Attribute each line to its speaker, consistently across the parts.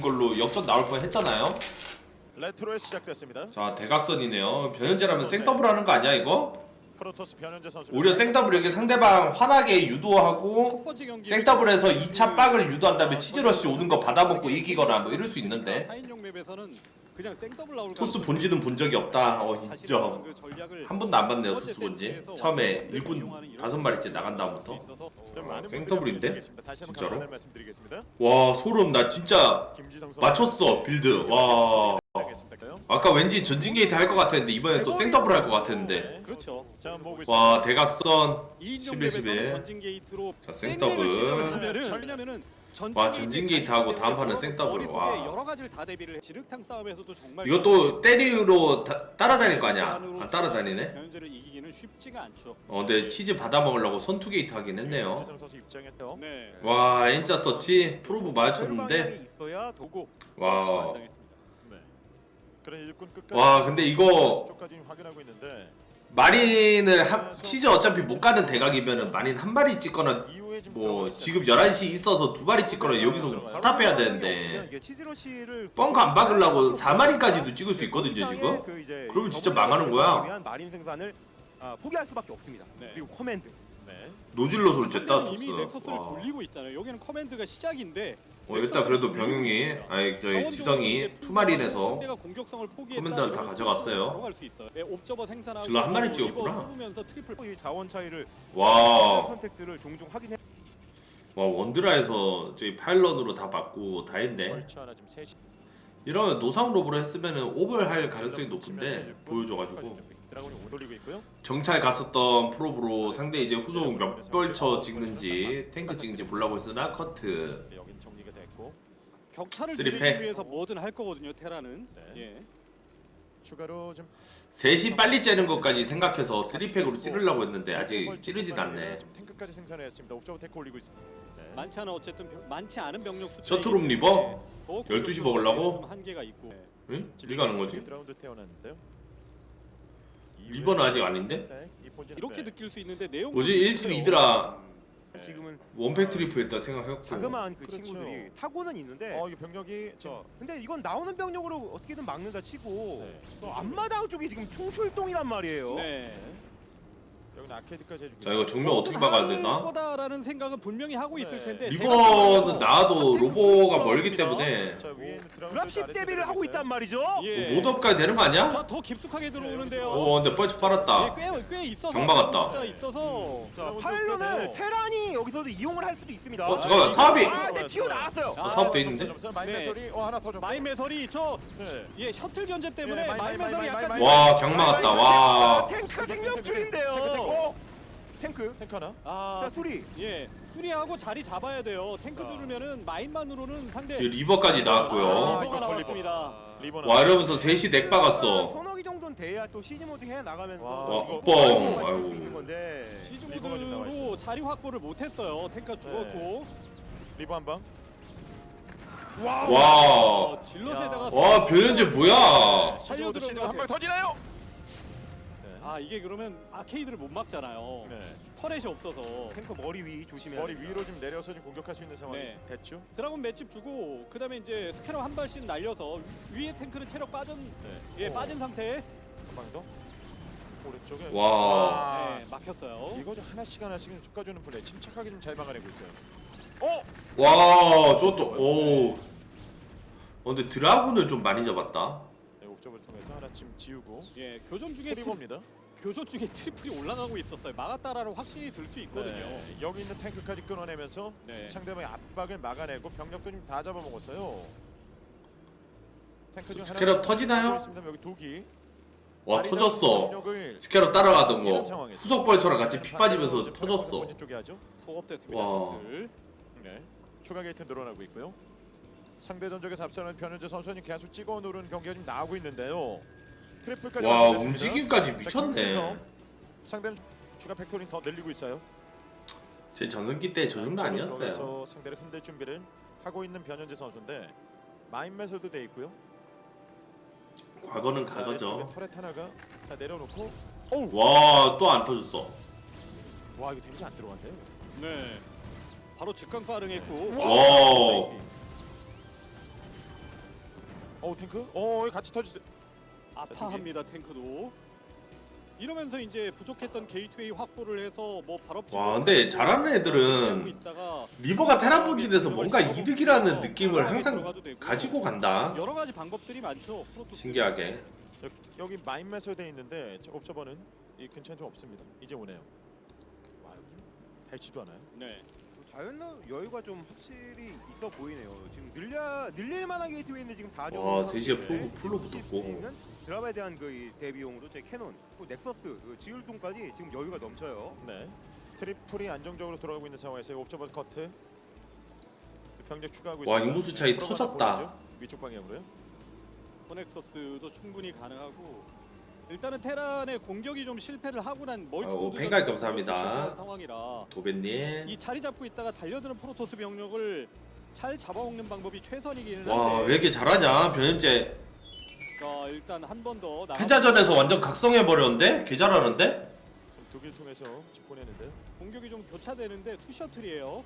Speaker 1: 걸로 역전 나올 뻔 했잖아요.
Speaker 2: 레트로에 시작됐습니다.
Speaker 1: 자 대각선이네요. 변현재라면 생더블 하는 거 아니야 이거?
Speaker 2: 프로토스 변현재 선수.
Speaker 1: 오히려 생더블 이렇게 상대방
Speaker 3: 첫
Speaker 1: 유도하고
Speaker 3: 번째 경기
Speaker 1: 생더블에서 2차 박을 유도한 다음에 치즈러시 오는 거 받아먹고 이기거나 뭐 이럴 수 있는데
Speaker 3: 4인용 맵에서는 그냥 생더블 나올
Speaker 1: 토스 본지는 본 적이 없다. 어 진짜 그한 번도 안 봤네요 토스 본지. 처음에 일군 다섯 마리째 나간 다음부터.
Speaker 3: 어,
Speaker 1: 생더블인데? 진짜로? 와 소름 나 진짜. 맞췄어 빌드. 와. 아까 왠지 전진 게이트 할 것 같았는데 이번엔 또 생더블 할 것 같았는데.
Speaker 3: 그렇죠.
Speaker 2: 자 모으고 있습니다.
Speaker 1: 와 대각선
Speaker 3: 2인용
Speaker 1: 11,
Speaker 3: 맵에서는
Speaker 1: 11.
Speaker 3: 전진 게이트로
Speaker 1: 자, 생더블. 와, 전진 게이트 하고 다음 판은 생더블. 와.
Speaker 3: 여러 가지를 다 대비를 해. 지륵탕 싸움에서 도 정말
Speaker 1: 이것도 때리로 다, 따라다닐 거 아니야? 아 따라다니네.
Speaker 3: 변현재를 이기기는 쉽지가 않죠.
Speaker 1: 어 근데 치즈 받아 먹으려고 선투 게이트 하긴 했네요.
Speaker 2: 선수 입장했죠.
Speaker 3: 네.
Speaker 1: 와 N자 서치 프로브
Speaker 2: 있어야 도구.
Speaker 1: 와.
Speaker 3: 당했습니다.
Speaker 2: 네. 그런 일꾼 끝까지.
Speaker 1: 와 근데 이거
Speaker 2: 쪽까지 확인하고 있는데
Speaker 1: 마린을 한, 치즈 어차피 못 가는 대각이면은 마린 한 마리 찍거나 뭐 지금 11시 있어서 두 마리 찍거나 여기서 스탑해야 되는데
Speaker 4: 이게 치즈러시를
Speaker 1: 뻥크 안 박으려고 4마리까지도 찍을 수 있거든요 지금
Speaker 4: 그
Speaker 1: 그러면 진짜 망하는 거야.
Speaker 4: 마린 생산을 아, 포기할 수밖에 없습니다.
Speaker 3: 네.
Speaker 4: 그리고 커맨드.
Speaker 2: 네.
Speaker 1: 노질러서를 쨌다
Speaker 3: 상대는 이미 넥서스를
Speaker 1: 와.
Speaker 3: 돌리고 있잖아요. 여기는 커맨드가 시작인데
Speaker 1: 어 일단 그래도 병용이 아니 저희 지성이 투마린에서. 커맨드는 다 가져갔어요.
Speaker 3: 네, 옵저버 생산하고
Speaker 1: 질러 한 마리 찍었구나.
Speaker 3: 쏘면서 트리플
Speaker 4: 이 자원 차이를
Speaker 1: 와,
Speaker 4: 선택들을 종종 확인해.
Speaker 1: 와 원드라에서 저희 파일런으로 다 받고 다 했네
Speaker 2: 벌처 하나 지금 셋이.
Speaker 1: 이러면 노상 로브로 했으면은 오버를 할 가능성이 높은데 보여줘가지고
Speaker 2: 드라곤이 못 올리고 있고요.
Speaker 1: 정찰 갔었던 프로브로 상대 이제 후속 몇 벌쳐 찍는지 탱크 찍는지 보려고 했으나 커트
Speaker 2: 네,
Speaker 3: 격차를. 줄이기 위해서 뭐든 할 거거든요. 테라는.
Speaker 2: 네.
Speaker 3: 예.
Speaker 2: 추가로 좀
Speaker 1: 셋이 빨리 째는 것까지 생각해서 3팩으로 찌르려고 했는데 아직 찌르진 않네
Speaker 2: 지금 탱크까지 생산했습니다. 옵저버 테크 올리고 있습니다. 네.
Speaker 3: 많지 않아 어쨌든 병- 많지 않은 병력 숫자.
Speaker 1: 셔틀홈 리버? 12시 먹으려고?
Speaker 3: 한계가 있고.
Speaker 1: 응? 어디 가는 거지?
Speaker 2: 라운드 태어났는데요.
Speaker 1: 리버는 아직 아닌데?
Speaker 2: 네, 이
Speaker 3: 이렇게
Speaker 2: 네.
Speaker 3: 느낄 수 있는데 내용
Speaker 1: 뭐지 1킬 이드라
Speaker 2: 네.
Speaker 4: 지금은
Speaker 1: 원팩 트리플 했다 생각했고
Speaker 4: 자그마한 그
Speaker 2: 그렇죠.
Speaker 4: 친구들이 타고는 있는데.
Speaker 2: 어, 이 병력이 저
Speaker 4: 근데 이건 나오는 병력으로 어떻게든 막는다 치고
Speaker 2: 네.
Speaker 4: 또 앞마당 쪽이 지금 총출동이란 말이에요.
Speaker 3: 네.
Speaker 1: 자 이거 정면 어떻게 막아야
Speaker 3: 할
Speaker 1: 되나?
Speaker 3: 거다라는 생각은 분명히 하고 있을
Speaker 2: 네.
Speaker 3: 텐데
Speaker 1: 리버는 나와도
Speaker 3: 탑
Speaker 1: 로보가 멀기. 때문에
Speaker 4: 드랍십 대비를 하고 있단 말이죠.
Speaker 3: 예.
Speaker 1: 모드업까지 되는 거 아니야?
Speaker 3: 자, 더 깊숙하게 들어오는데요.
Speaker 1: 어 근데 뻘쳐 빨았다
Speaker 3: 예, 꽤, 꽤 있어서
Speaker 1: 경 막았다.
Speaker 3: 진짜 있어서
Speaker 2: 자,
Speaker 4: 파일런을 테란이 여기서도 이용을 할 수도 있습니다.
Speaker 1: 어 잠깐만 사업이
Speaker 4: 아, 네, 튀어 나왔어요.
Speaker 1: 어, 사업돼 있는데?
Speaker 2: 마이
Speaker 3: 네.
Speaker 2: 매설이 어 하나 더 줘.
Speaker 3: 마인 매설이 저
Speaker 2: 네.
Speaker 3: 예, 셔틀 견제 때문에
Speaker 2: 예, 마인,
Speaker 3: 마인
Speaker 2: 마인,
Speaker 3: 매설이
Speaker 2: 마인,
Speaker 3: 약간
Speaker 2: 마인,
Speaker 1: 와 경막았다 와
Speaker 4: 탱크가
Speaker 2: 탱크,
Speaker 4: 생명줄인데요. 탱크.
Speaker 2: 탱크 하나.
Speaker 3: 아,
Speaker 4: 자 수리.
Speaker 3: 예. 수리하고 자리 잡아야 돼요. 탱크
Speaker 2: 자.
Speaker 3: 두르면은 마인만으로는 상대
Speaker 1: 이 리버까지
Speaker 3: 아,
Speaker 1: 나왔고요
Speaker 3: 리버가
Speaker 2: 리버,
Speaker 3: 나왔습니다.
Speaker 2: 리버
Speaker 1: 와 이러면서 셋이 넥 박았어
Speaker 4: 서너 개 정도는 돼야 또 시즈 모드 해 나가면서
Speaker 2: 와,
Speaker 4: 이거
Speaker 1: 뻥.
Speaker 4: 할수
Speaker 1: 아이고.
Speaker 4: 있는 건데.
Speaker 3: 시즈
Speaker 2: 리버가 좀 나와
Speaker 3: 모드로
Speaker 2: 있어요.
Speaker 3: 자리 확보를 못 했어요. 탱크가 죽었고.
Speaker 2: 리버 한 방.
Speaker 1: 와
Speaker 3: 어, 질럿에다가
Speaker 1: 와 변현재 뭐야
Speaker 3: 살려 들어가.
Speaker 2: 한방 터지나요?
Speaker 3: 아 이게 그러면 아케이드를 못 막잖아요.
Speaker 2: 네.
Speaker 3: 터렛이 없어서
Speaker 4: 탱크 머리 위 조심해야
Speaker 2: 머리
Speaker 4: 됩니다.
Speaker 2: 위로 좀 내려서 좀 공격할 수 있는 상황이
Speaker 3: 네.
Speaker 2: 됐죠.
Speaker 3: 드라곤 맷집 주고 그다음에 이제 스캐너 한 발씩 날려서 위에 탱크는 체력 빠진
Speaker 2: 네.
Speaker 3: 예
Speaker 2: 오,
Speaker 3: 빠진 상태에
Speaker 2: 한방 더. 오른쪽에.
Speaker 1: 와.
Speaker 2: 아,
Speaker 3: 네, 막혔어요.
Speaker 2: 이거 좀 하나씩 하나씩 좀 쫓아주는 플레이 침착하게 좀 잘 막아내고 있어요. 어?
Speaker 1: 와 저것도 오 어, 근데 드라군을 좀 많이 잡았다
Speaker 2: 네, 옥점을 통해서 하나 지금 지우고
Speaker 3: 예 교전 중에 트,
Speaker 2: 트리버입니다.
Speaker 3: 교전 중에 트리플이 올라가고 있었어요. 막았다라는 확신이 들 수 있거든요.
Speaker 2: 네, 여기 있는 탱크까지 끊어내면서
Speaker 3: 네.
Speaker 2: 상대방의 압박을 막아내고 병력도 좀 다 잡아먹었어요. 탱크 중
Speaker 1: 스캐럽 터지나요?
Speaker 2: 있습니다. 여기 독이
Speaker 1: 와 터졌어 스캐럽 따라가던 거. 후속벌처럼 같이 피 빠지면서 터졌어.
Speaker 3: 소급됐습니다.
Speaker 1: 와.
Speaker 2: 네. 추가 게이트 늘어나고 있고요. 상대 전적에서 앞서는 변현재 선수는 계속 찍어 누르는 경기가 지금 나오고 있는데요. 트리플까지
Speaker 1: 와
Speaker 2: 완성됐습니다.
Speaker 1: 움직임까지
Speaker 2: 자,
Speaker 1: 미쳤네.
Speaker 2: 상대는 추가 팩토링 더 늘리고 있어요.
Speaker 1: 제 전성기 때 저 정도 아니었어요
Speaker 2: 상대를 흔들 준비를 하고 있는 변현재 선수인데 마인 매설도 돼 있고요.
Speaker 1: 과거는 과거죠
Speaker 2: 터렛 하나가 다 내려놓고
Speaker 1: 와또 안 터졌어
Speaker 2: 와 이거 데미지 안 들어간대요.
Speaker 3: 네. 바로 즉각 반응했고
Speaker 1: 와
Speaker 2: 어 탱크? 어 여기 같이 터지.
Speaker 3: 아파합니다 탱크도. 이러면서 이제 부족했던 게이트웨이 확보를 해서 뭐 바로
Speaker 1: 와 근데 잘하는 애들은
Speaker 3: 있다가
Speaker 1: 리버가 테란 본진에서 뭔가 이득이라는 느낌을
Speaker 3: 들어가도
Speaker 1: 항상. 가지고 간다.
Speaker 3: 여러 가지 방법들이 많죠.
Speaker 1: 신기하게.
Speaker 2: 여- 여기 마인 매설돼 있는데 저 옵저버는 이 근처에 좀 없습니다. 이제 오네요. 와 여기 밟지도 않아요.
Speaker 3: 네.
Speaker 4: 자연나 여유가 좀 확실히 있어 보이네요. 지금 늘려 늘릴 만한 게이트웨이는 지금 다
Speaker 1: 와,
Speaker 4: 정리하고
Speaker 1: 3시에
Speaker 4: 있는데
Speaker 1: 풀- 풀로 붙었고.
Speaker 4: 드랍에 대한 그이 대비용으로 제 캐논, 또 넥서스, 그 지율동까지 지금 여유가 넘쳐요.
Speaker 2: 네. 트리플이 안정적으로 돌아가고 있는 상황에서 옵저버 커트. 병력 추가하고
Speaker 1: 와,
Speaker 2: 있습니다.
Speaker 1: 인구수 차이
Speaker 2: 프로가
Speaker 1: 터졌다.
Speaker 2: 보이죠? 위쪽 방향으로요.
Speaker 3: 코넥서스도 충분히 가능하고 일단은 테란의 공격이 좀 실패를 하고 난 멀티
Speaker 1: 아이고,
Speaker 3: 모드가
Speaker 1: 팬가입
Speaker 3: 좀
Speaker 1: 감사합니다.
Speaker 3: 상황이라
Speaker 1: 도배님.
Speaker 3: 이 자리 잡고 있다가 달려드는 프로토스 병력을 잘 잡아먹는 방법이 최선이기는 한데
Speaker 1: 와왜 이렇게 잘하냐 변현재
Speaker 3: 자, 일단 한 번더
Speaker 1: 패자전에서 완전 각성해 버렸는데 개 잘하는데
Speaker 2: 독일 통해서 집 보내는데요.
Speaker 3: 공격이 좀 교차되는데 투 셔틀이에요.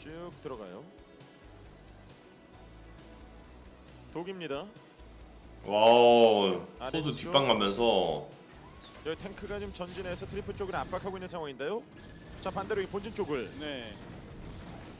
Speaker 2: 쭉 들어가요. 독입니다.
Speaker 1: 와
Speaker 2: 아래
Speaker 1: 소수
Speaker 2: 쪽.
Speaker 1: 뒷방 가면서
Speaker 2: 여기 탱크가 지금 전진해서 트리플 쪽을 압박하고 있는 상황인데요. 자 반대로 이 본진 쪽을
Speaker 3: 네.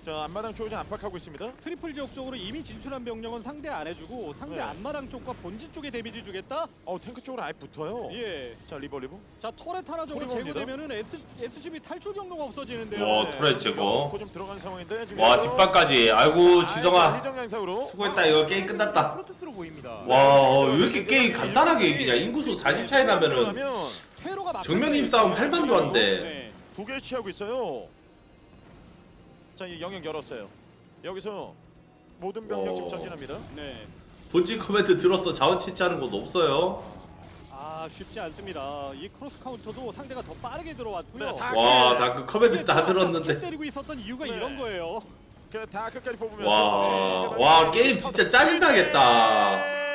Speaker 2: 자 앞마당 쪽을 좀 압박하고 있습니다.
Speaker 3: 트리플 지역 쪽으로 이미 진출한 병력은 상대 안 해주고 상대
Speaker 2: 네.
Speaker 3: 안마랑 쪽과 본진 쪽에 데미지 주겠다.
Speaker 2: 어 탱크 쪽으로 아예 붙어요.
Speaker 3: 예.
Speaker 2: 자 리버 리버.
Speaker 3: 자 터렛 하나 정도. 제거되면은 S, SCB 탈출 경로가 없어지는데요.
Speaker 1: 와
Speaker 3: 네.
Speaker 1: 터렛 제거
Speaker 2: 좀 들어간 상황인데 지금
Speaker 1: 와 뒷방까지 아이고 지성아
Speaker 2: 희정 양상으로
Speaker 1: 수고했다 이거 게임 끝났다
Speaker 4: 프로토스로 보입니다.
Speaker 1: 와왜 이렇게 게임 간단하게 이기냐 인구수 40 차이 나면은 정면 힘싸움 할 만도 한데.
Speaker 3: 네.
Speaker 2: 독일 취하고 있어요. 자 이 영역 열었어요. 여기서 모든 병력 지금
Speaker 1: 와.
Speaker 2: 전진합니다.
Speaker 3: 네.
Speaker 1: 본진 커맨드 들었어 자원 채취하는 곳 없어요
Speaker 3: 아 쉽지 않습니다. 이 크로스 카운터도 상대가 더 빠르게 들어왔고요.
Speaker 2: 네, 다-
Speaker 1: 와 나그 커맨드
Speaker 3: 다킬
Speaker 1: 들었는데
Speaker 3: 때리고 있었던 이유가
Speaker 2: 네.
Speaker 3: 이런 거예요.
Speaker 2: 그냥 다 끝까지 뽑으면서
Speaker 1: 와와 게임 진짜 짜증나겠다